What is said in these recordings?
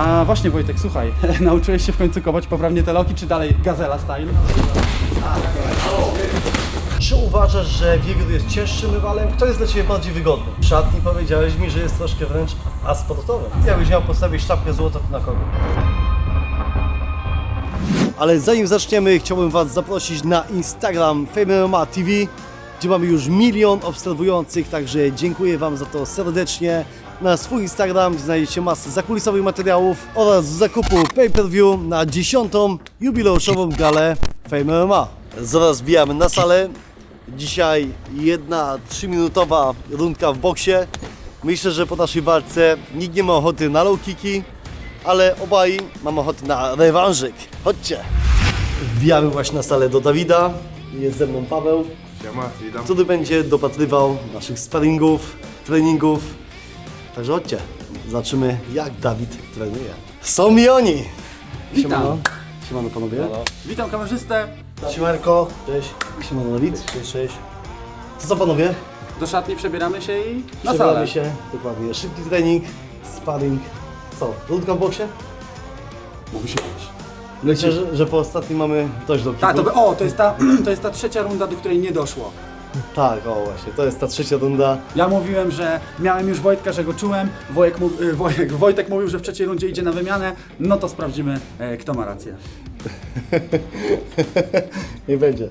A właśnie Wojtek, słuchaj, nauczyłeś się w końcu kopać poprawnie te loki, czy dalej gazela style? Czy uważasz, że wiewiór jest cięższym rywalem? Kto jest dla Ciebie bardziej wygodny? W szatni powiedziałeś mi, że jest troszkę wręcz asportowym. Jakbyś miał postawić sztabkę złota, to na kogo? Ale zanim zaczniemy, chciałbym Was zaprosić na Instagram FameMMA TV, gdzie mamy już milion obserwujących, także dziękuję Wam za to serdecznie. Na swój Instagram znajdziecie masę zakulisowych materiałów oraz zakupu pay-per-view na dziesiątą jubileuszową galę FameMMA. Zaraz wbijamy na salę. Dzisiaj jedna trzyminutowa rundka w boksie. Myślę, że po naszej walce nikt nie ma ochoty na low kicki, ale obaj mamy ochotę na rewanżyk. Chodźcie! Wbijamy właśnie na salę do Dawida. Jest ze mną Paweł, Siema, witam. który będzie dopatrywał naszych sparingów, treningów. Także chodźcie, zobaczymy jak Dawid trenuje. Są mi oni! Witam. Siemano. Siemano panowie. Witam kamerzystę. Siemarko. Cześć. Siemano Dawid. Cześć, cześć. To co panowie? Do szatni przebieramy się i na Przebieramy salę. się, dokładnie. Szybki trening, sparring. Co, rundka w boksie? Mówi się już. Myślę, że, że po ostatnim mamy dość do Tak, to, by- o, to jest, ta, to jest ta trzecia runda, do której nie doszło. Tak, o właśnie, to jest ta trzecia runda. Ja mówiłem, że miałem już Wojtka, że go czułem. Wojek, mów, y, Wojek, Wojtek mówił, że w trzeciej rundzie idzie na wymianę. No to sprawdzimy, e, kto ma rację. Nie będzie.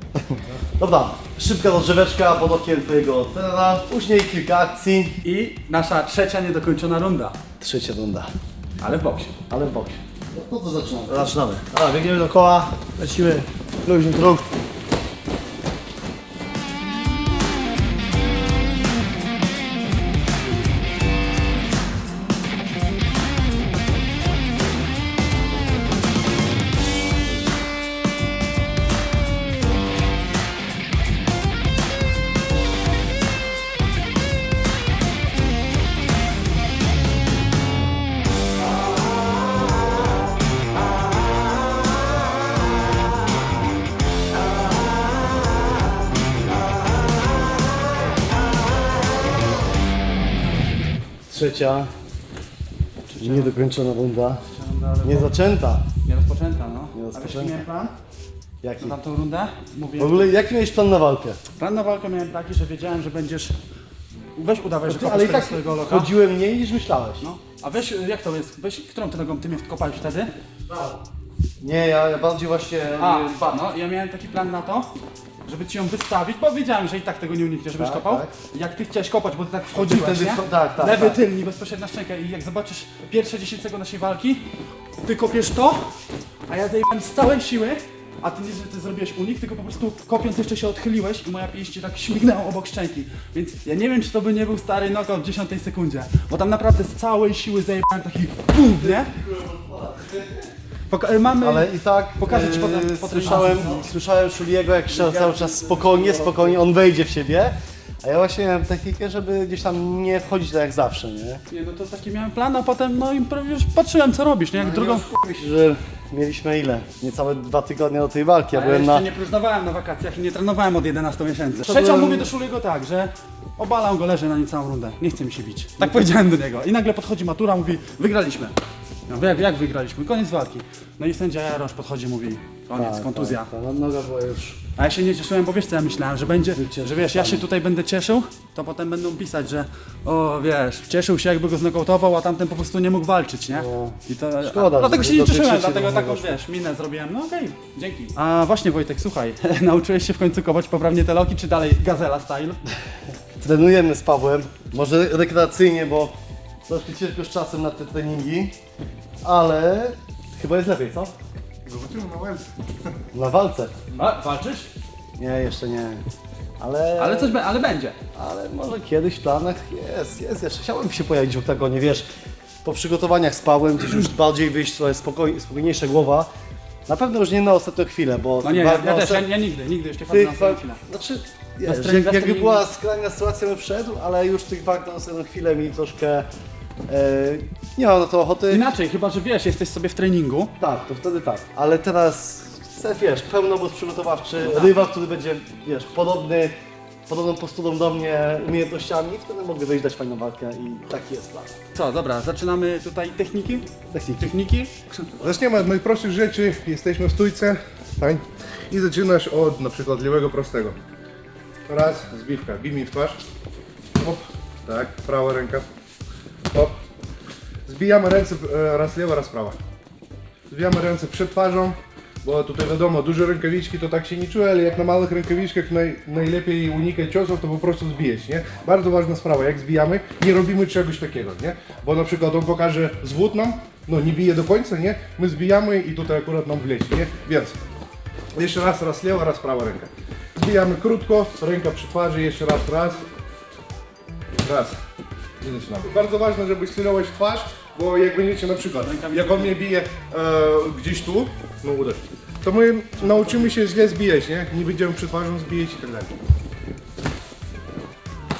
Dobra, szybka rozgrzeweczka pod okiem twojego trenera, później kilka akcji. I nasza trzecia niedokończona runda, Trzecia runda, ale w boksie. ale w boksie. No to zaczynamy. Zaczynamy. A, biegniemy dookoła, lecimy, luźny krok. Trzecia, niedokończona runda. Nie zaczęta. Nie rozpoczęta, no. Nie A wiesz, rozpoczęta. jaki miałem plan Jaki? na tamtą rundę? W Mówiłem, ogóle jaki miałeś plan na walkę? plan na walkę miałem taki, że wiedziałem, że będziesz... Weź udawaj, że Ty, ale i tak swojego loka. chodziłem mniej niż myślałeś. No. A weź, jak to jest? Weź, którą ty nogą ty mnie wkopałeś wtedy? Nie, ja, ja bardziej właśnie... A, no, ja miałem taki plan na to, żeby ci ją wystawić, bo wiedziałem, że i tak tego nie unikniesz, żebyś Tak, kopał. tak. Jak ty chciałeś kopać, bo ty tak wchodziłeś, wtedy nie? wcho- tak, tak, Lewy tak. tylni, bezpośrednia szczęka i jak zobaczysz pierwsze 10 sekund naszej walki, ty kopiesz to, a ja zajebałem z całej siły, a ty nie, że ty zrobiłeś unik, tylko po prostu kopiąc jeszcze się odchyliłeś i moja pięść ci tak śmignęła obok szczęki. Więc ja nie wiem, czy to by nie był stary knockout w 10 sekundzie, bo tam naprawdę z całej siły zajebałem taki BUM, nie? Poka- mamy... Ale i tak Pokażę ci e, potem- potem słyszałem, słyszałem Szuliego jak krzyczał cały czas spokojnie, spokojnie, on wejdzie w siebie. A ja właśnie miałem technikę, żeby gdzieś tam nie wchodzić tak jak zawsze, nie? Nie, no to taki miałem plan, a potem no i prawie już patrzyłem co robisz, nie? Jak drugą... Myślę, że mieliśmy ile? Niecałe dwa tygodnie do tej walki. Ja Ja byłem jeszcze na. nie próżnowałem na wakacjach i nie trenowałem od 11 miesięcy. To Trzecia byłem- mówię do Szuliego tak, że obalam go, leżę na niecałą rundę. Nie chce mi się bić. Tak powiedziałem do niego. I nagle podchodzi matura, mówi, wygraliśmy. Ja mówię, jak, jak wygraliśmy? Koniec walki. No i sędzia Jarosz podchodzi, mówi, koniec, Tak, kontuzja. Tak, ta noga była już. A ja się nie cieszyłem, bo wiesz co ja myślałem, że będzie, że wiesz, ja się tutaj będę cieszył, to potem będą pisać, że o wiesz, cieszył się jakby go znokautował, a tamten po prostu nie mógł walczyć, nie? No. I to, Szkoda, a, dlatego że się nie do tej cieszyłem, trzeciej dlatego taką wiesz, minę zrobiłem, no okej, dzięki. A właśnie Wojtek, słuchaj, nauczyłeś się w końcu kopać poprawnie te loki, czy dalej gazela style? Trenujemy z Pawłem. Może rekreacyjnie, bo troszkę ciężko z czasem na te treningi. Ale chyba jest lepiej, co? Zobaczymy na łeb. Na walce. A, walczysz? Nie, jeszcze nie. Ale. Ale coś, be- ale będzie. Ale może kiedyś w planach jest, jest jeszcze. Chciałbym się pojawić w oktagonie, wiesz, po przygotowaniach spałem, gdzieś już bardziej wyjść, trochę spokoj, spokojniejsza głowa. Na pewno już nie na ostatnią chwilę, bo... No nie, ja, ja też, ja, ja nigdy, nigdy jeszcze wchodzę na tych chwilę. znaczy, wiesz, jak, jakby treningu. była skrajna sytuacja, bym wszedł, ale już tych walk na ostatnią chwilę mi troszkę... E, nie mam na to ochoty. Inaczej, chyba że wiesz, jesteś sobie w treningu, Tak, to wtedy tak. Ale teraz chcę, wiesz, pełnobóz przygotowawczy, No tak. rywal, który będzie, wiesz, podobny podobną postulą do mnie umiejętnościami, wtedy mogę wejść dać fajną walkę i taki jest plan. Co, dobra, zaczynamy tutaj techniki? Techniki. Techniki? Zaczniemy od najprostszych rzeczy. Jesteśmy w stójce. Stań. I zaczynasz od na przykład lewego prostego. Raz, zbiwka. Bij mi w twarz. Hop. Tak, prawa ręka. Zbijamy ręce e, raz lewa, raz prawa. Zbijamy ręce przed twarzą, bo tutaj wiadomo, duże rękawiczki to tak się nie czuje, ale jak na małych rękawiczkach naj, najlepiej unikać ciosów, to po prostu zbijać, nie? Bardzo ważna sprawa, jak zbijamy, nie robimy czegoś takiego, nie? Bo na przykład on pokaże zwód nam, no nie bije do końca, nie? My zbijamy i tutaj akurat nam wleci, nie? Więc jeszcze raz, raz lewa, raz prawa ręka. Zbijamy krótko, ręka przy twarzy, jeszcze raz, raz. Raz. Zaczynamy. Bardzo ważne, żeby stylować twarz, bo jak będziecie na przykład, jak on mnie bije e, gdzieś tu, no uderz, to my nauczymy się źle zbijać, nie? Nie będziemy przed twarzą zbijać i tak dalej.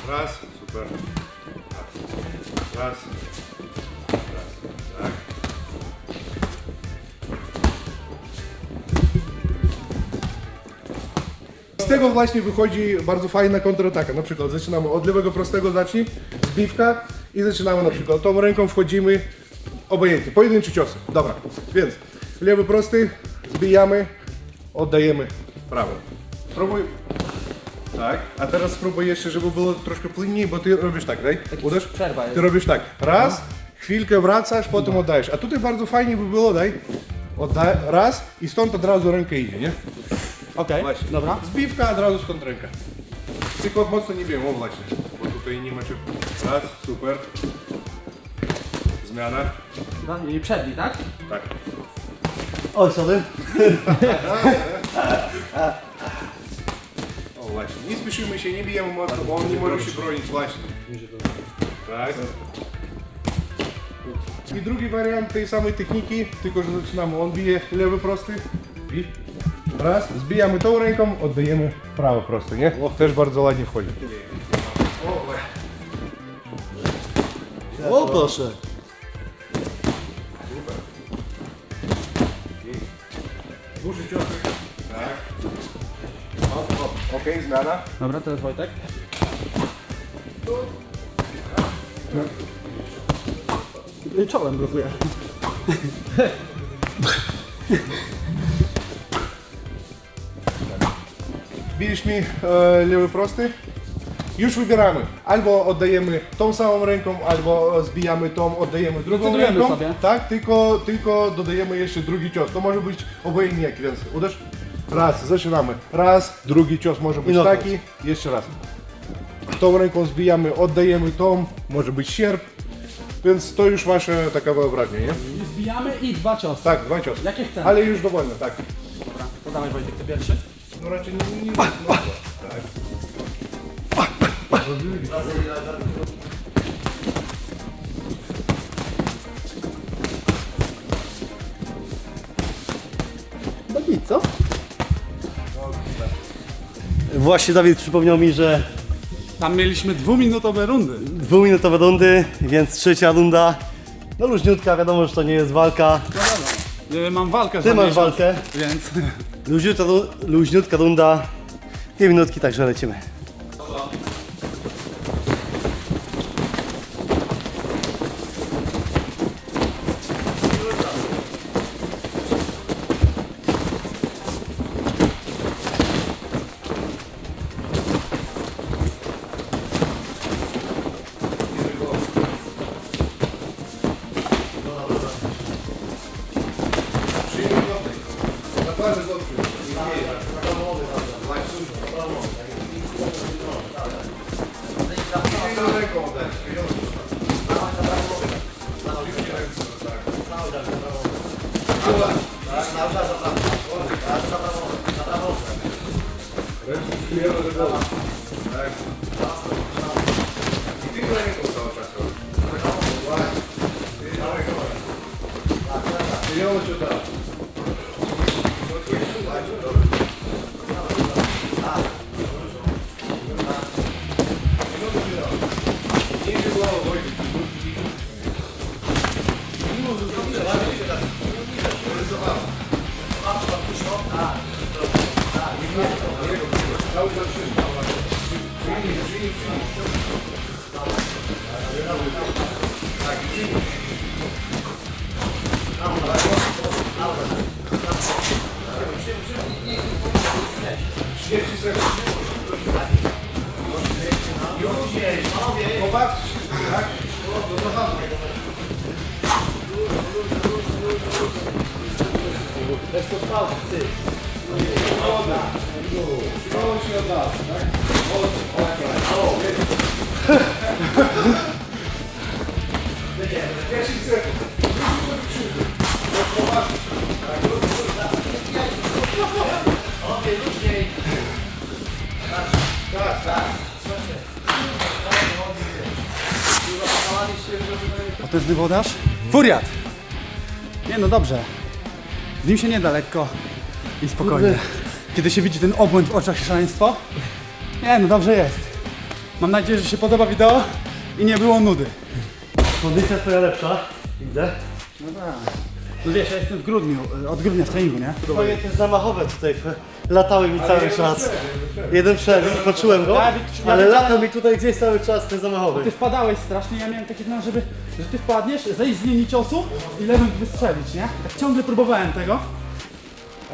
Raz, super. Raz. Z tego właśnie wychodzi bardzo fajna kontrataka. Na przykład zaczynamy od lewego prostego zacznij, zbiwka i zaczynamy na przykład tą ręką wchodzimy obojętnie, pojedynczy ciosy. Dobra, więc lewy prosty, zbijamy, oddajemy prawo. Spróbuj. Tak, a teraz spróbuj jeszcze, żeby było troszkę płynniej, bo ty robisz tak, daj, uderz. przerwa jest. Ty robisz tak, raz, chwilkę wracasz, potem oddajesz. A tutaj bardzo fajnie by było, daj, oddaj, raz i stąd od razu ręka idzie, nie? Okej, Właśnie. dobra. Zbiwka, od razu stąd ręka. Tylko mocno nie wiem, o właśnie. Bo tutaj nie macie... Raz, super. Zmiana. Dobra, I przedni, tak? Tak. Oj, sorry. O właśnie. Nie spieszymy się, nie bijemy mocno, bo on nie może się bronić właśnie. Tak. I drugi wariant tej samej techniki, tylko że zaczynamy. On bije lewy prosty. I raz, zbijamy tą ręką, oddajemy prawo prosty, nie? Też bardzo ładnie wchodzi. O, proszę. Duży ciosy. Tak. Hop, hop. Okej, zmiana. Dobra, teraz Wojtek. Czołem blokuje. Bijesz mi e, lewy prosty. Już wybieramy. Albo oddajemy tą samą ręką, albo zbijamy tą, oddajemy drugą Decydujemy ręką. sobie. Tak, tylko, tylko dodajemy jeszcze drugi cios. To może być obojętnie jaki, więc uderz. Raz, zaczynamy. Raz, drugi cios może być taki. Jeszcze raz. Tą ręką zbijamy, oddajemy tą, może być sierp. Więc to już wasze taka wyobraźnia, nie? Zbijamy i dwa ciosy. Tak, dwa ciosy. Jakie chcemy. Ale już dowolne, tak. Dobra, to dawaj Wojtek, ty pierwszy. No raczej nie, nie, nie, no, tak. No nic, co? Właśnie Dawid przypomniał mi, że Tam mieliśmy dwuminutowe rundy. dwuminutowe rundy, więc trzecia runda. No luźniutka, wiadomo, że to nie jest walka. Y, Mam walkę Ty za masz miesiąc, walkę. Więc Luźniutka, luźniutka runda. Dwie minutki, także lecimy. Potężny wodarz? Furiat! Nie no dobrze. Z nim się nie da lekko i spokojnie. Kiedy się widzi ten obłęd w oczach szaleństwo? Nie no dobrze jest. Mam nadzieję, że się podoba wideo i nie było nudy. Kondycja twoja lepsza, widzę. No tak. No wiesz, ja jestem w grudniu, od grudnia w treningu, nie? Twoje te zamachowe tutaj latały mi cały czas. Jeden wszedł, poczułem go, Ja- ja ale widziałem- latał mi tutaj gdzieś cały czas ten zamachowy. Ty wpadałeś strasznie, ja miałem takie no, żeby, że ty wpadniesz, zejść z linii ciosu i lewym wystrzelić, nie? Tak ciągle próbowałem tego.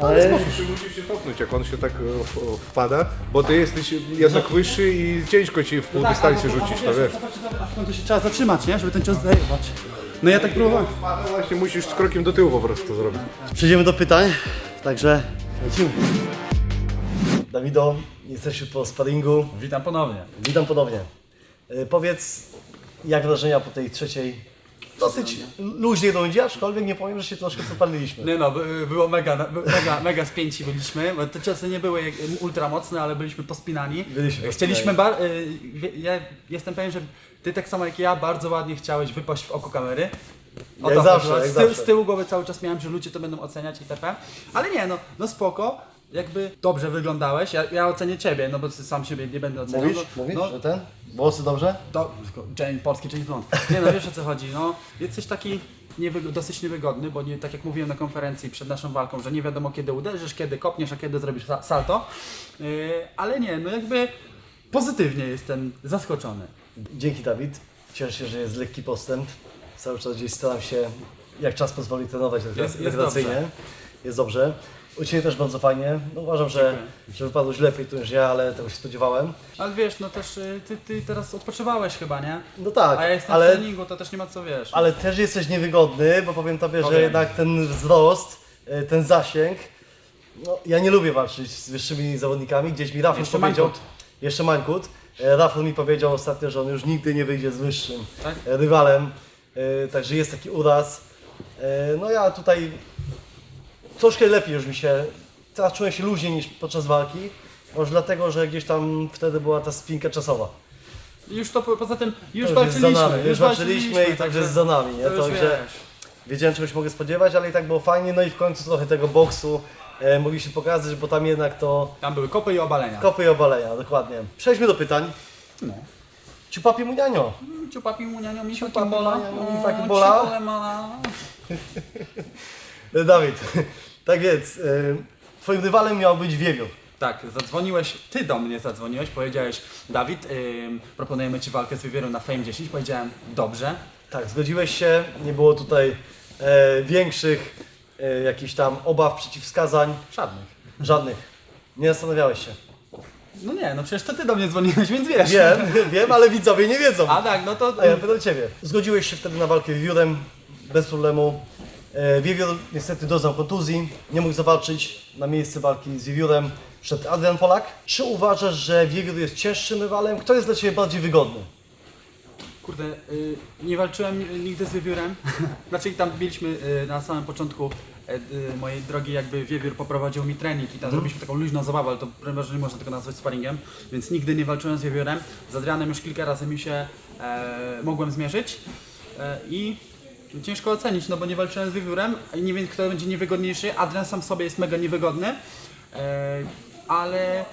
Ale Musisz, musisz się cofnąć, jak on się tak e, w- wpada, bo ty jesteś jednak wyższy i ciężko ci w pół dystansie albo- rzucić, albo to wiesz. A w końcu się trzeba zatrzymać, nie? Żeby ten cios zajebać. No ja tak próbowałem. Wpada właśnie musisz z krokiem do tyłu po prostu zrobić. przejdziemy do pytań, także lecimy. Dawido, jesteśmy po sparingu. Witam ponownie. Witam ponownie. E, Powiedz, jak wrażenia po tej trzeciej dosyć luźnej rundzie, aczkolwiek nie powiem, że się troszkę popaliliśmy. Nie no, by- było mega, by- mega, mega spięci byliśmy, bo te ciosy nie były jak- ultra mocne, ale byliśmy pospinani. Byliśmy Chcieliśmy, bar- y, wie- ja jestem pewien, że ty tak samo jak ja bardzo ładnie chciałeś wypaść w oko kamery. Jak to zawsze, chodziło. jak z, tyłu, zawsze. z tyłu głowy cały czas miałem, że ludzie to będą oceniać itp. Ale nie no, no spoko. Jakby dobrze wyglądałeś, ja, ja ocenię ciebie, no bo sam siebie nie będę oceniał. Mówisz? no, Mówisz, no, że ten? Włosy dobrze? to, Jane, polski James Bond. Nie no, wiesz o co chodzi, no jesteś taki niewyg- dosyć niewygodny, bo nie, tak jak mówiłem na konferencji przed naszą walką, że nie wiadomo kiedy uderzysz, kiedy kopniesz, a kiedy zrobisz sa- salto. Yy, ale nie, no jakby pozytywnie jestem zaskoczony. Dzięki Dawid. Cieszę się, że jest lekki postęp. Cały czas gdzieś staram się, jak czas pozwoli, trenować Jest- jest dobrze. Jest dobrze. U Ciebie też bardzo fajnie. No, uważam, że, że wypadłeś lepiej tu niż ja, ale tego się spodziewałem. Ale wiesz, no też y, ty, ty teraz odpoczywałeś chyba, nie? No tak, A ja jestem w ale, treningu, to też nie ma co wiesz. ale też jesteś niewygodny, bo powiem Tobie, że Powiem. jednak ten wzrost, y, ten zasięg, no, ja nie lubię walczyć z wyższymi zawodnikami. Gdzieś mi Rafał Jeszcze powiedział, Mańkut. jeszcze Mańkut, E, Rafał mi powiedział ostatnio, że on już nigdy nie wyjdzie z wyższym Tak? e, rywalem, E, także jest taki uraz. E, No ja tutaj troszkę lepiej już mi się, teraz czuję się luźniej niż podczas walki, może dlatego, że gdzieś tam wtedy była ta spinka czasowa. Już to po, poza tym, już To już jest za nami, już walczyliśmy i także jest za nami, nie? to już Także wiesz. wiedziałem czego się mogę spodziewać, ale i tak było fajnie, no i w końcu trochę tego boksu e, mogliśmy pokazać, bo tam jednak to Tam były kopy i obalenia. kopy i obalenia, dokładnie. Przejdźmy do pytań. No. Ciupapi Munianio. Ciupapi munianio mi Ciupapi fucking bola. munianio mi fucking bola. E, Dawid, tak więc, e, twoim rywalem miał być Wiewiór. Tak, zadzwoniłeś, ty do mnie zadzwoniłeś, powiedziałeś, Dawid, ym, proponujemy Ci walkę z wywierem na Fame 10. Powiedziałem, dobrze. Tak, zgodziłeś się, nie było tutaj e, większych e, jakichś tam obaw, przeciwwskazań, Żadnych. żadnych. Nie zastanawiałeś się. No nie, no przecież to Ty do mnie dzwoniłeś, więc wiesz. Wiem, wiem, ale widzowie nie wiedzą. A tak, no to... A ja pytam Ciebie. Zgodziłeś się wtedy na walkę z Wiewiórem bez problemu. E, Wiewiór niestety doznał kontuzji, nie mógł zawalczyć na miejsce walki z Wiewiórem przed Adrian Polak. Czy uważasz, że Wiewiór jest cięższym rywalem? Kto jest dla Ciebie bardziej wygodny? Kurde, y, nie walczyłem nigdy z wiewiórem. znaczy tam mieliśmy y, na samym początku y, y, mojej drogi jakby wiewiór poprowadził mi trening i tam zrobiliśmy taką luźną zabawę, ale to że nie można tego nazwać sparingiem, więc nigdy nie walczyłem z wiewiórem. Z Adrianem już kilka razy mi się e, mogłem zmierzyć e, i ciężko ocenić, no bo nie walczyłem z wiewiórem i nie wiem kto będzie niewygodniejszy. Adrian sam w sobie jest mega niewygodny, e, ale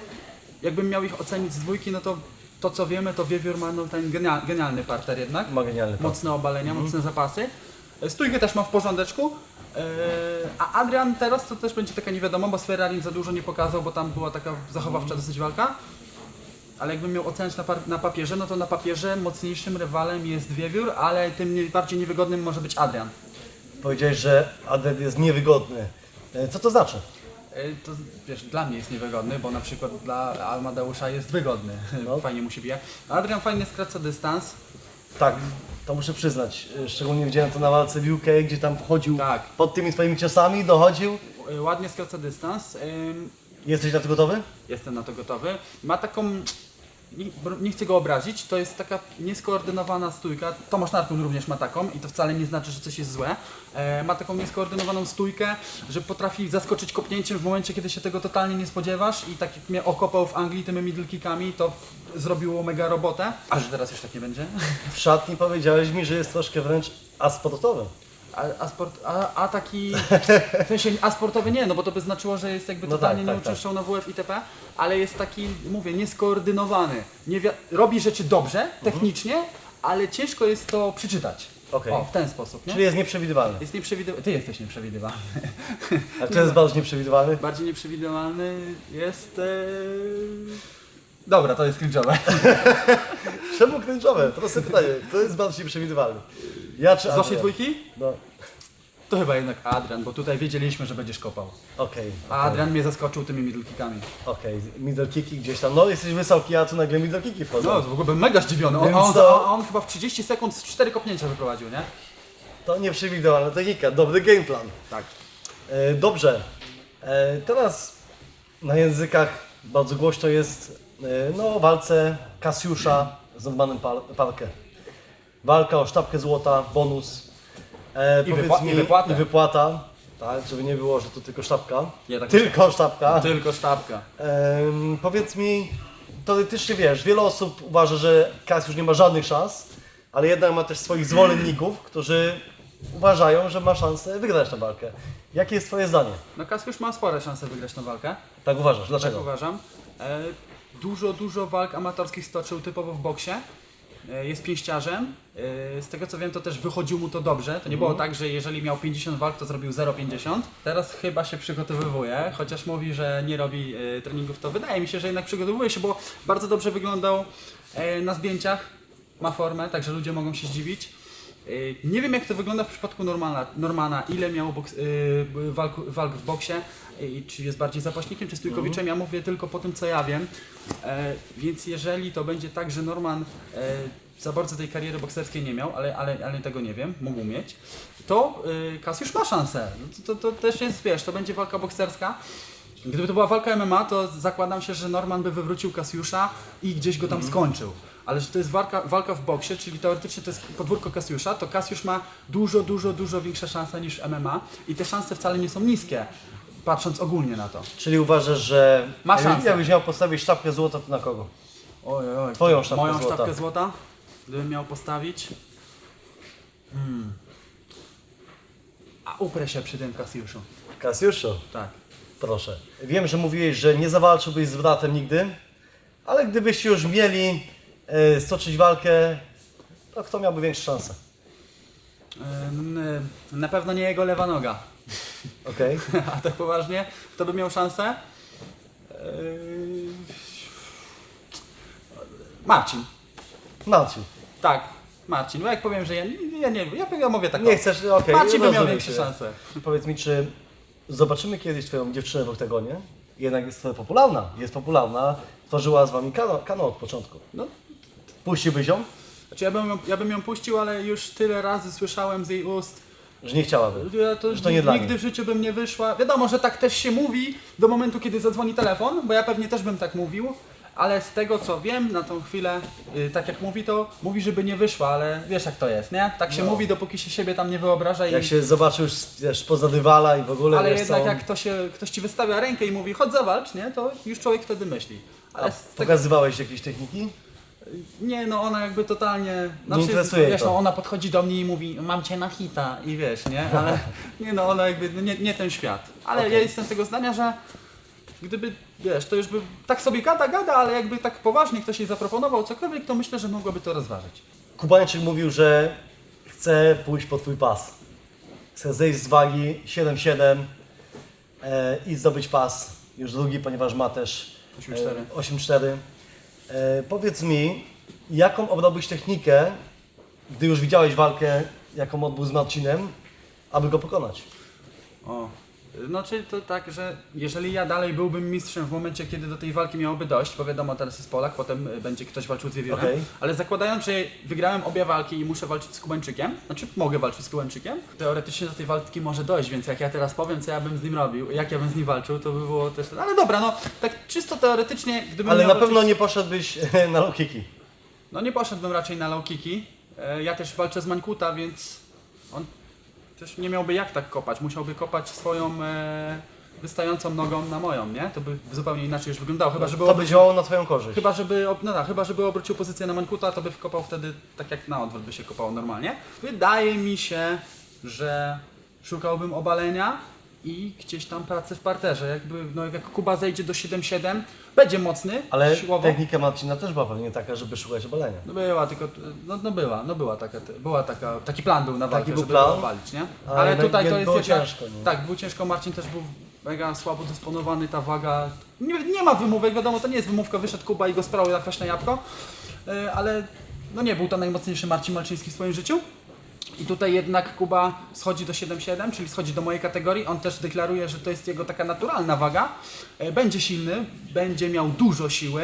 jakbym miał ich ocenić z dwójki, no to to co wiemy, to wiewiór ma no, ten genial, genialny parter jednak. Ma genialny. Mocne obalenia, Mhm. mocne zapasy. E, Stójkę też ma w porządeczku. E, A Adrian teraz to też będzie taka nie wiadomo, bo z Ferrari za dużo nie pokazał, bo tam była taka zachowawcza dosyć walka. Ale jakbym miał oceniać na, na papierze, no to na papierze mocniejszym rywalem jest Wiewiór, ale tym nie- bardziej niewygodnym może być Adrian. Powiedziałeś, że Adrian jest niewygodny. E, Co to znaczy? E, To wiesz, dla mnie jest niewygodny, bo na przykład dla Amadeusza jest wygodny. No. Fajnie mu się bije. Adrian fajnie skraca dystans. Tak, to muszę przyznać. E, Szczególnie widziałem to na walce w UK, gdzie tam wchodził Tak. pod tymi twoimi ciosami, dochodził. ładnie skraca dystans. Jesteś na to gotowy? Jestem na to gotowy. Ma taką. Nie, chcę go obrazić, to jest taka nieskoordynowana stójka. Tomasz Narkun również ma taką i to wcale nie znaczy, że coś jest złe. E, ma taką nieskoordynowaną stójkę, że potrafi zaskoczyć kopnięciem w momencie, kiedy się tego totalnie nie spodziewasz i tak jak mnie okopał w Anglii tymi middle kickami, to zrobiło mega robotę. A że teraz już tak nie będzie? W szatni powiedziałeś mi, że jest troszkę wręcz asportowy. A, a, sport, a, a taki, w sensie a sportowy nie, no bo to by znaczyło, że jest jakby No totalnie tak, tak, na WF itp., ale jest taki, mówię, nieskoordynowany. Nie wi- robi rzeczy dobrze, technicznie, ale ciężko jest to przeczytać. Okej. O, w ten sposób, nie? Czyli jest nieprzewidywalny. Jest nieprzewidywalny. Ty jesteś nieprzewidywalny. A kto jest bardziej nieprzewidywalny? Bardziej nieprzewidywalny jest... E... Dobra, to jest cringe'owe. Czemu kręczowe? Proste pytanie. Kto jest bardziej nieprzewidywalny? Ja czy Z waszej Adrian? dwójki? No, To chyba jednak Adrian, bo tutaj wiedzieliśmy, że będziesz kopał. okej. A Adrian mnie zaskoczył tymi middle kickami. Okej, middle kicki gdzieś tam. No, jesteś wysoki, a tu nagle middle kicki wchodzą. No, w ogóle byłem mega zdziwiony. On, Więc on, to- on chyba w 30 sekund z 4 kopnięcia wyprowadził, nie? To nieprzewidywalna technika, dobry game plan. Tak. E, dobrze. E, teraz na językach bardzo głośno jest e, no, o walce Kasiusza z Normanem Par-. Walka o sztabkę złota, bonus. E, I powiedz wypła- mi- i wypłatę. I wypłata. Tak, żeby nie było, że to tylko sztabka. Nie, tak tylko sztabka. Tylko sztabka. Em, powiedz mi, teoretycznie wiesz, wiele osób uważa, że Kasiusz nie ma żadnych szans, ale jednak ma też swoich zwolenników, którzy uważają, że ma szansę wygrać tę walkę. Jakie jest Twoje zdanie? No Kaspiusz ma spore szanse wygrać tę walkę. Tak uważasz, Tak dlaczego? uważam. E, dużo, dużo walk amatorskich stoczył typowo w boksie. E, jest pięściarzem. E, z tego co wiem, to też wychodził mu to dobrze. To nie było tak, że jeżeli miał 50 walk, to zrobił 0,50. Teraz chyba się przygotowywuje, chociaż mówi, że nie robi e, treningów, to wydaje mi się, że jednak przygotowuje się, bo bardzo dobrze wyglądał na zdjęciach. Ma formę, także ludzie mogą się zdziwić. Nie wiem jak to wygląda w przypadku Normana, Normana ile miał boks, walk, walk w boksie, yy, czy jest bardziej zapaśnikiem, czy stójkowiczem, ja mówię tylko po tym co ja wiem. E, więc jeżeli to będzie tak, że Norman e, za bardzo tej kariery bokserskiej nie miał, ale, ale, ale tego nie wiem, mógł mieć, to yy, Kasiusz ma szansę. To, to, to też jest, wiesz, to będzie walka bokserska. Gdyby to była walka MMA, to zakładam się, że Norman by wywrócił Kasiusza i gdzieś go tam skończył. Ale że to jest walka, walka w boksie, czyli teoretycznie to jest podwórko Kasiusza, to Kasiusz ma dużo, dużo, dużo większe szanse niż MMA i te szanse wcale nie są niskie, patrząc ogólnie na to. Czyli uważasz, że Ma szansę. jakbyś miał postawić sztabkę złota, to na kogo? Oj, oj, Twoją sztabkę Moją złota. sztabkę złota, gdybym miał postawić. Hmm. A uprę się przy tym Kasiuszu. Kasiuszu, Tak. proszę. Wiem, że mówiłeś, że nie zawalczyłbyś z bratem nigdy, ale gdybyście już mieli e, stoczyć walkę, to kto miałby większe szanse? Ym, Na pewno nie jego lewa noga. Okej? A tak poważnie, kto by miał szansę? Yy... Marcin. Marcin. Tak, Marcin. Bo jak powiem, że ja, ja nie ja, ja mówię tak. Nie chcesz, okej. Marcin by miał większe szanse. Powiedz mi, czy zobaczymy kiedyś Twoją dziewczynę w oktagonie? Jednak jest popularna, jest popularna, tworzyła z Wami kanał, kanał od początku. No, Puściłbyś ją, znaczy ja bym, ja bym ją puścił, ale już tyle razy słyszałem z jej ust. Że nie chciałaby? Ja to, Że to nie dla nigdy niej. w życiu bym nie wyszła. Wiadomo, że tak też się mówi do momentu, kiedy zadzwoni telefon, bo ja pewnie też bym tak mówił. Ale z tego co wiem, na tą chwilę, y, tak jak mówi, to mówi, żeby nie wyszła, ale wiesz jak to jest, nie? Tak się No. mówi, dopóki się siebie tam nie wyobraża i Jak się zobaczy już wiesz, poza dywala i w ogóle Ale wiesz, jednak jak to się, ktoś ci wystawia rękę i mówi chodź zawalcz, nie? To już człowiek wtedy myśli. Ale A z tego, pokazywałeś jakieś techniki? Nie no, ona jakby totalnie... interesuje wiesz, to. no, ona podchodzi do mnie i mówi mam cię na hita i wiesz, nie? Ale nie no, ona jakby no, nie, nie ten świat. Ale ja jestem tego zdania, że gdyby, wiesz, to już by tak sobie gada, gada, ale jakby tak poważnie ktoś jej zaproponował cokolwiek, to myślę, że mogłoby to rozważyć. Kubańczyk mówił, że chce pójść po Twój pas. Chce zejść z wagi 7-7 e, i zdobyć pas. Już drugi, ponieważ ma też 8-4. e, 8-4. E, powiedz mi, jaką obrałbyś technikę, gdy już widziałeś walkę, jaką odbył z Marcinem, aby go pokonać? O, No czyli to tak, że jeżeli ja dalej byłbym mistrzem w momencie, kiedy do tej walki miałoby dojść, bo wiadomo, teraz jest Polak, potem y, będzie ktoś walczył z Wiewiórem, Okej. ale zakładając, że wygrałem obie walki i muszę walczyć z Kubańczykiem, znaczy mogę walczyć z Kubańczykiem, teoretycznie do tej walki może dojść, więc jak ja teraz powiem, co ja bym z nim robił, jak ja bym z nim walczył, to by było też... Ale dobra, no tak czysto teoretycznie, gdybym Ale na walczyć- pewno nie poszedłbyś na low kicki. No nie poszedłbym raczej na low kicki. E, Ja też walczę z Mańkuta, więc on też nie miałby jak tak kopać. Musiałby kopać swoją e, wystającą nogą na moją, nie? To by zupełnie inaczej już wyglądało. Chyba, żeby To by działało na twoją korzyść. Chyba żeby, ob- no tak, chyba, żeby obrócił pozycję na Mankuta, to by wkopał wtedy tak jak na odwrót by się kopało normalnie. Wydaje mi się, że szukałbym obalenia i gdzieś tam pracy w parterze. Jakby, no jak Kuba zejdzie do 7-7, będzie mocny, Ale siłowo. technika Marcina też była pewnie taka, żeby szukać obalenia. No była, tylko, no, no była, no była taka, była taka, taki plan był na walkę, Taki był żeby plan? obalić, nie? Ale Ale jednak tutaj to jest było jednak, ciężko, nie? tak, było ciężko, Marcin też był mega słabo dysponowany, ta waga, nie, nie ma wymówek, wiadomo, to nie jest wymówka, wyszedł Kuba i go sprały na kwaśne jabłko, yy, ale no nie był to najmocniejszy Marcin Malczyński w swoim życiu. I tutaj jednak Kuba schodzi do 7-7, czyli schodzi do mojej kategorii. On też deklaruje, że to jest jego taka naturalna waga. E, Będzie silny, będzie miał dużo siły,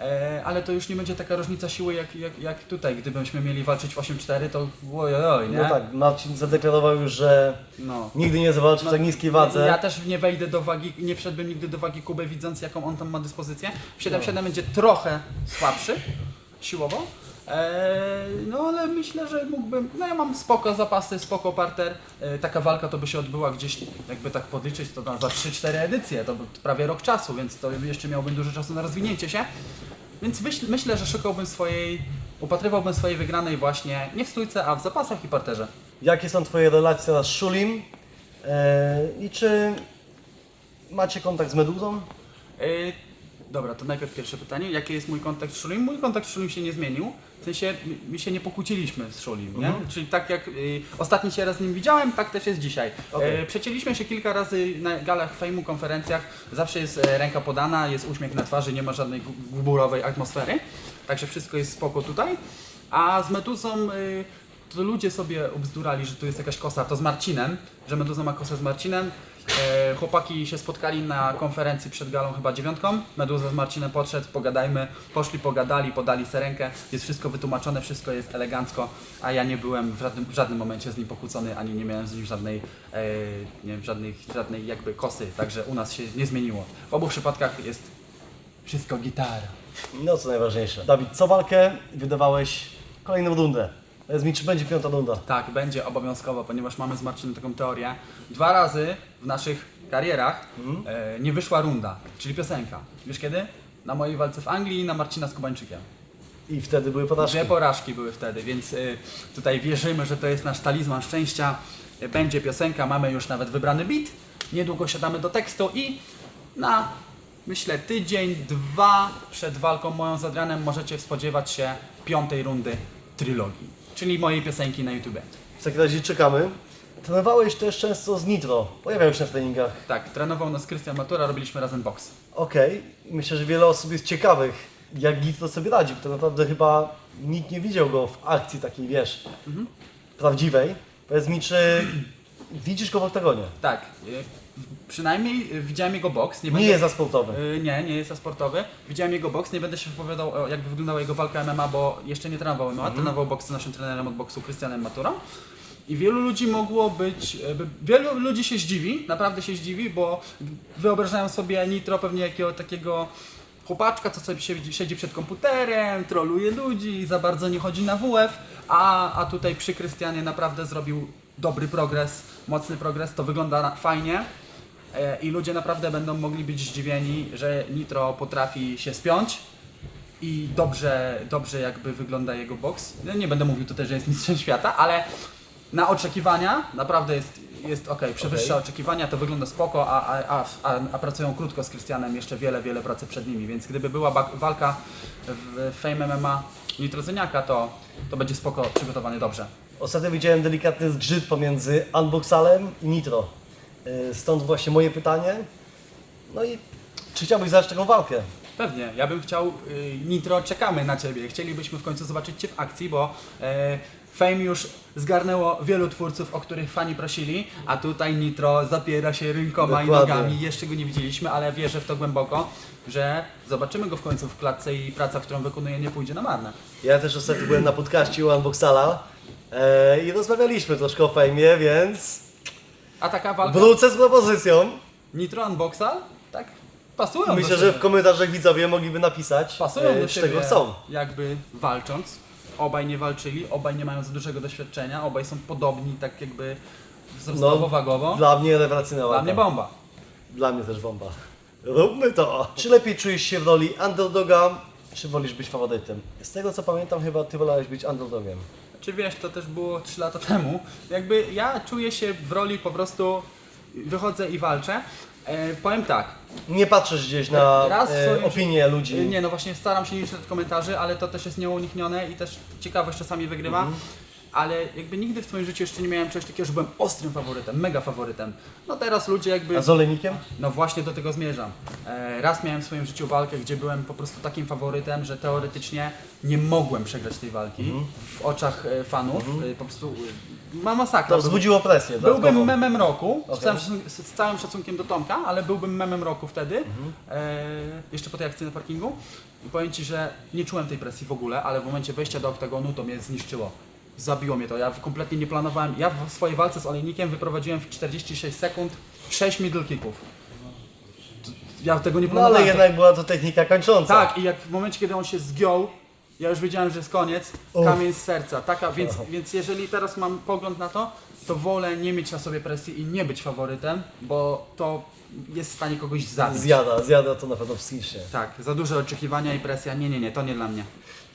e, ale to już nie będzie taka różnica siły jak, jak, jak tutaj. Gdybyśmy mieli walczyć w 8-4, to ojoj, nie? No tak, Marcin zadeklarował już, że No. nigdy nie zawalczy w tak niskiej wadze. Ja też nie wejdę do wagi, nie wszedłbym nigdy do wagi Kuby, widząc jaką on tam ma dyspozycję. W 7-7 będzie trochę słabszy siłowo. Eee, no ale myślę, że mógłbym. No ja mam spoko zapasy, spoko parter. Eee, taka walka to by się odbyła gdzieś, jakby tak podliczyć, to na, za 3-4 edycje, to by prawie rok czasu, więc to jeszcze miałbym dużo czasu na rozwinięcie się. Więc myśl, myślę, że szukałbym swojej, upatrywałbym swojej wygranej właśnie nie w stójce, a w zapasach i parterze. Jakie są twoje relacje teraz z Szulim? Eee, I czy macie kontakt z Meduzą? Yy, dobra, to najpierw pierwsze pytanie. Jaki jest mój kontakt z Szulim? Mój kontakt z Szulim się nie zmienił. W sensie, mi się nie pokłóciliśmy z Szulim, nie? Mhm. Czyli tak jak y, ostatni się raz z nim widziałem, tak też jest dzisiaj. Okej. Yy, przecięliśmy się kilka razy na galach fejmu, konferencjach. Zawsze jest e, ręka podana, jest uśmiech na twarzy, nie ma żadnej gu- gburowej atmosfery. Także wszystko jest spoko tutaj. A z Meduzą y, to ludzie sobie ubzdurali, że tu jest jakaś kosa, to z Marcinem, że Meduza ma kosę z Marcinem. E, chłopaki się spotkali na konferencji przed galą chyba dziewiątką. Meduza z Marcinem podszedł, pogadajmy, poszli, pogadali, podali sobie rękę. Jest wszystko wytłumaczone, wszystko jest elegancko, a ja nie byłem w żadnym, w żadnym momencie z nim pokłócony, ani nie miałem z nim żadnej, e, nie wiem, żadnej, żadnej jakby kosy, także u nas się nie zmieniło. W obu przypadkach jest wszystko gitara. No co najważniejsze. Dawid, co walkę wydawałeś kolejną rundę? Powiedz mi, czy będzie piąta runda? Tak, będzie obowiązkowo, ponieważ mamy z Marcinem taką teorię. Dwa razy w naszych karierach e, nie wyszła runda, czyli piosenka. Wiesz kiedy? Na mojej walce w Anglii i na Marcina z Kubańczykiem. I wtedy były porażki. Dwie porażki były wtedy, więc y, tutaj wierzymy, że to jest nasz talizman szczęścia. Y, Będzie piosenka, mamy już nawet wybrany beat. Niedługo siadamy do tekstu i na myślę tydzień, dwa przed walką moją z Adrianem możecie spodziewać się piątej rundy trylogii, czyli mojej piosenki na YouTube. W takim razie czekamy. Trenowałeś też często z Nitro. Pojawiał się na treningach. Tak, trenował nas Krystian Matura, robiliśmy razem boks. Okej. Myślę, że wiele osób jest ciekawych, jak Nitro sobie radzi. bo To naprawdę chyba nikt nie widział go w akcji takiej, wiesz, prawdziwej. Powiedz mi, czy widzisz go w oktagonie? Tak, y, przynajmniej y, widziałem jego boks. Nie będę- jest za sportowy. Y, Nie, nie jest za sportowy. Widziałem jego boks, nie będę się wypowiadał o jak wyglądała jego walka MMA, bo jeszcze nie trenował MMA, trenował boks z naszym trenerem od boksu Krystianem Maturą. I wielu ludzi mogło być, by- wielu ludzi się zdziwi, naprawdę się zdziwi, bo wyobrażają sobie Nitro pewnie jakiego takiego chłopaczka, co sobie siedzi, siedzi przed komputerem, troluje ludzi, za bardzo nie chodzi na WF, a, a tutaj przy Krystianie naprawdę zrobił dobry progres, mocny progres, to wygląda na, fajnie. E, I ludzie naprawdę będą mogli być zdziwieni, że Nitro potrafi się spiąć i dobrze, dobrze jakby wygląda jego boks. Nie będę mówił tutaj, że jest mistrzem świata, ale na oczekiwania naprawdę jest, jest ok, przewyższa Okej. oczekiwania, to wygląda spoko, a, a, a, a, pracują krótko z Krystianem, jeszcze wiele, wiele pracy przed nimi, więc gdyby była walka w Fame MMA Nitrozyniaka, to, to będzie spoko przygotowany dobrze. Ostatnio widziałem delikatny zgrzyt pomiędzy Unboxalem i Nitro. Yy, Stąd właśnie moje pytanie. No i czy chciałbyś zacząć taką walkę? Pewnie, ja bym chciał, y, Nitro, czekamy na Ciebie. Chcielibyśmy w końcu zobaczyć Cię w akcji, bo e, Fame już zgarnęło wielu twórców, o których fani prosili, a tutaj Nitro zapiera się rękoma i Dokładnie. nogami. Jeszcze go nie widzieliśmy, ale wierzę w to głęboko, że zobaczymy go w końcu w klatce i praca, którą wykonuje, nie pójdzie na marne. Ja też ostatnio byłem na podcaście u Unboxala e, i rozmawialiśmy troszkę o fejmie, więc A taka walka wrócę z propozycją. Nitro Unboxal? Tak, pasują Myślę, że w komentarzach widzowie mogliby napisać, Pasują e, do z siebie, czego chcą. jakby walcząc. Obaj nie walczyli, obaj nie mają za dużego doświadczenia, obaj są podobni tak jakby wzrostowo, wagowo. Dla, Dla mnie rewelacyjna walka. mnie bomba. Dla mnie też bomba. Róbmy to! Czy lepiej czujesz się w roli underdoga, czy wolisz być faworytem? Z tego co pamiętam, chyba ty wolałeś być underdogiem. Czy wiesz, to też było 3 lata temu. Jakby ja czuję się w roli po prostu wychodzę i walczę. E, powiem tak, Nie patrzysz gdzieś na Raz w e, ludzi. Nie, no właśnie staram się nie czytać komentarzy, ale to też jest nieuniknione i też ciekawość czasami wygrywa. Mhm. Ale jakby nigdy w swoim życiu jeszcze nie miałem czegoś takiego, że byłem ostrym faworytem, mega faworytem. No teraz ludzie jakby... A z olejnikiem? No właśnie do tego zmierzam. E, raz miałem w swoim życiu walkę, gdzie byłem po prostu takim faworytem, że teoretycznie nie mogłem przegrać tej walki Mhm. w oczach e, fanów. E, po prostu e, ma masakra. To wzbudziło presję. Byłbym dodatkową. memem roku, z, Okej. całym, szacun- z całym szacunkiem do Tomka, ale byłbym memem roku wtedy, Mhm. e, jeszcze po tej akcji na parkingu. I powiem Ci, że nie czułem tej presji w ogóle, ale w momencie wejścia do oktagonu to mnie zniszczyło. Zabiło mnie to. Ja kompletnie nie planowałem. Ja w swojej walce z olejnikiem wyprowadziłem w 46 sekund 6 middle kicków. Ja tego nie No planowałem. ale jednak była to technika kończąca. Tak, i jak w momencie, kiedy on się zgiął, ja już wiedziałem, że jest koniec, Uff. kamień z serca. Taka, więc, więc jeżeli teraz mam pogląd na to, to wolę nie mieć na sobie presji i nie być faworytem, bo to jest w stanie kogoś zabić. Zjada, zjada to na pewno psychicznie. Tak, za duże oczekiwania i presja, nie, nie, nie, to nie dla mnie.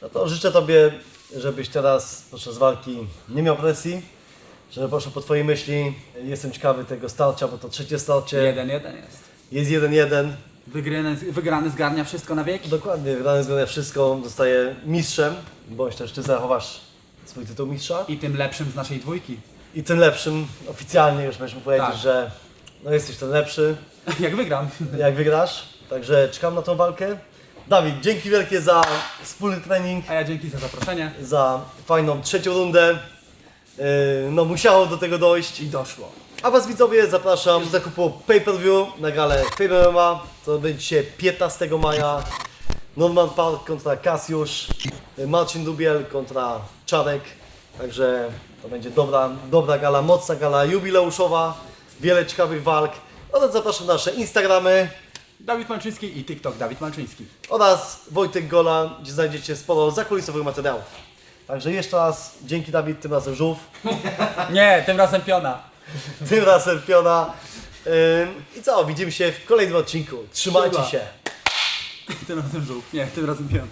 No to życzę Tobie, żebyś teraz podczas walki nie miał presji, żeby poszło po Twojej myśli. Jestem ciekawy tego starcia, bo to trzecie starcie. Jeden, jeden jest. Jest 1-1. Wygrany, wygrany zgarnia wszystko na wieki. Dokładnie, wygrany zmienia wszystko, zostaje mistrzem, bądź też Ty zachowasz swój tytuł mistrza. I tym lepszym z naszej dwójki. I tym lepszym, oficjalnie już możemy powiedzieć, Tak. że no jesteś ten lepszy, Jak wygram. jak wygrasz. Także czekam na tą walkę. Dawid, dzięki wielkie za wspólny trening, A ja dzięki za zaproszenie. za fajną trzecią rundę. Yy, No musiało do tego dojść. I doszło. A Was widzowie zapraszam do zakupu pay-per-view na galę Fame MMA. To będzie dzisiaj 15 maja. Norman Park kontra Kasiusz, Marcin Dubiel kontra Czarek. Także to będzie dobra, dobra gala, mocna gala jubileuszowa, wiele ciekawych walk. Oraz zapraszam na nasze Instagramy Dawid Malczyński i TikTok Dawid Malczyński. oraz Wojtek Gola, gdzie znajdziecie sporo zakulisowych materiałów. Także jeszcze raz dzięki Dawid, tym razem żółw, Nie, tym razem piona. tym razem piona. Ym, I co, widzimy się w kolejnym odcinku. Trzymajcie Siema. się. Tym razem żółw. Nie, tym razem piona.